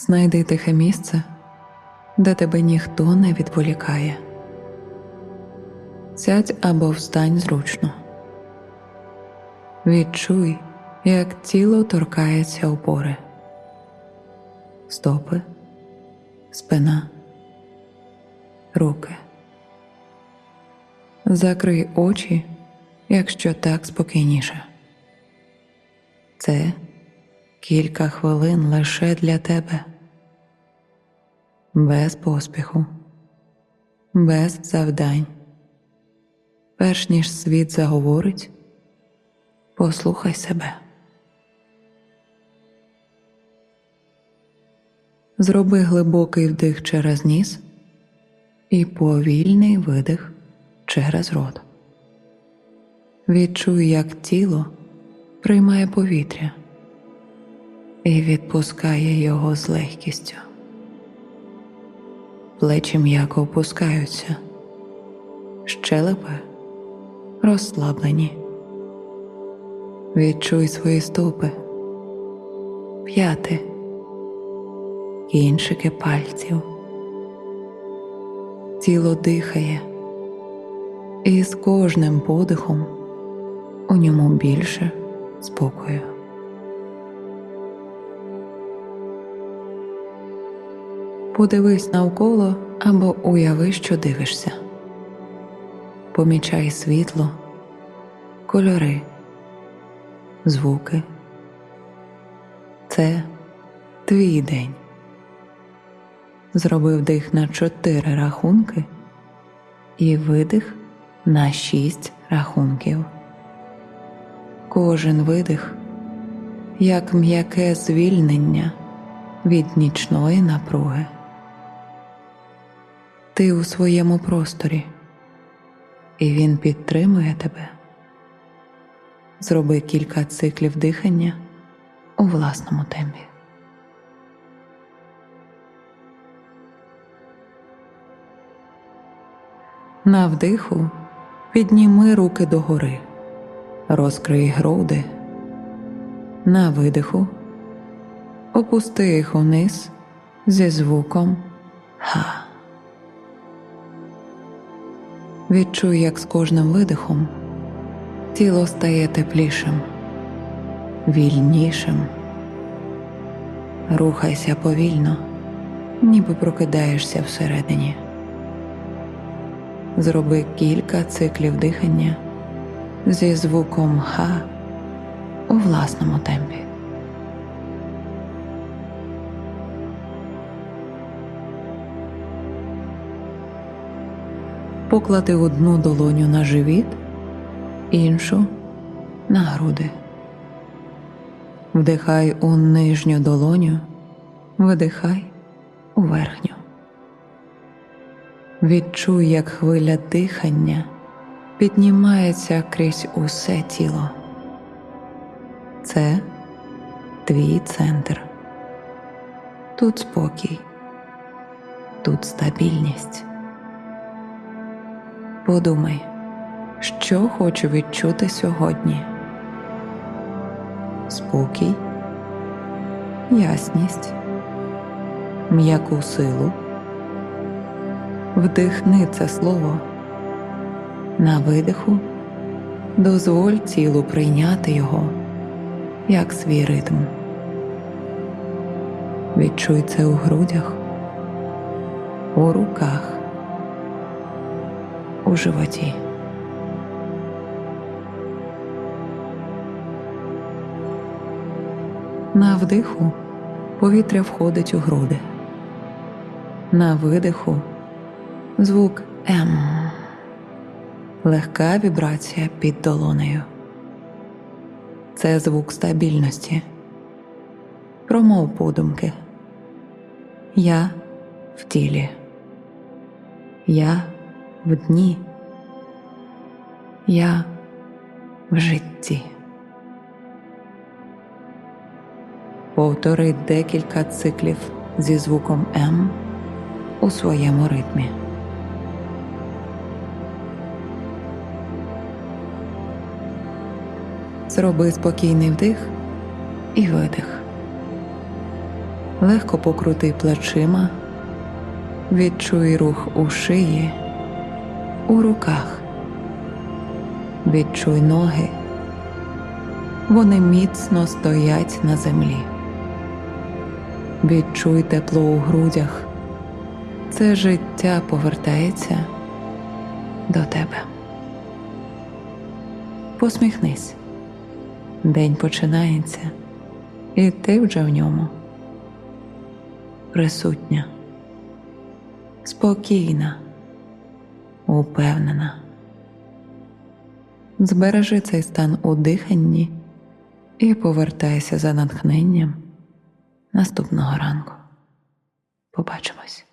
Знайди тихе місце, де тебе ніхто не відволікає. Сядь або встань зручно. Відчуй, як тіло торкається опори, стопи, спина, руки. Закрий очі, якщо так спокійніше. Це кілька хвилин лише для тебе, без поспіху, без завдань. Перш ніж світ заговорить, послухай себе. Зроби глибокий вдих через ніс і повільний видих через рот. Відчуй, як тіло приймає повітря і відпускає його з легкістю. Плечі м'яко опускаються, щелепи розслаблені. Відчуй свої стопи, п'яти, кінчики пальців. Тіло дихає, і з кожним подихом у ньому більше спокою. Подивись навколо або уяви, що дивишся. Помічай світло, кольори, звуки. Це твій день. Зроби вдих на чотири рахунки і видих на шість рахунків. Кожен видих як м'яке звільнення від нічної напруги. Ти у своєму просторі, і він підтримує тебе. Зроби кілька циклів дихання у власному темпі. На вдиху підніми руки догори, розкрий груди. На видиху опусти їх униз зі звуком Ха. Відчуй, як з кожним видихом тіло стає теплішим, вільнішим. Рухайся повільно, ніби прокидаєшся всередині. Зроби кілька циклів дихання зі звуком Ха у власному темпі. Поклади одну долоню на живіт, іншу на груди. Вдихай у нижню долоню, видихай у верхню. Відчуй, як хвиля дихання піднімається крізь усе тіло. Це твій центр. Тут спокій, тут стабільність. Подумай, що хочу відчути сьогодні. Спокій, ясність, м'яку силу. Вдихни це слово. На видиху дозволь тілу прийняти його як свій ритм. Відчуй це у грудях, у руках, у животі. На вдиху повітря входить у груди. На видиху звук М. Легка вібрація під долонею. Це звук стабільності. Промов подумки. Я в тілі. Я в дні. Я в житті. Повтори декілька циклів зі звуком М у своєму ритмі. Зроби спокійний вдих і видих. Легко покрути плечима, відчуй рух у шиї, у руках. Відчуй ноги. Вони міцно стоять на землі. Відчуй тепло у грудях. Це життя повертається до тебе. Посміхнись. День починається, і ти вже в ньому. Присутня, спокійна, упевнена. Збережи цей стан у диханні і повертайся за натхненням наступного ранку. Побачимось.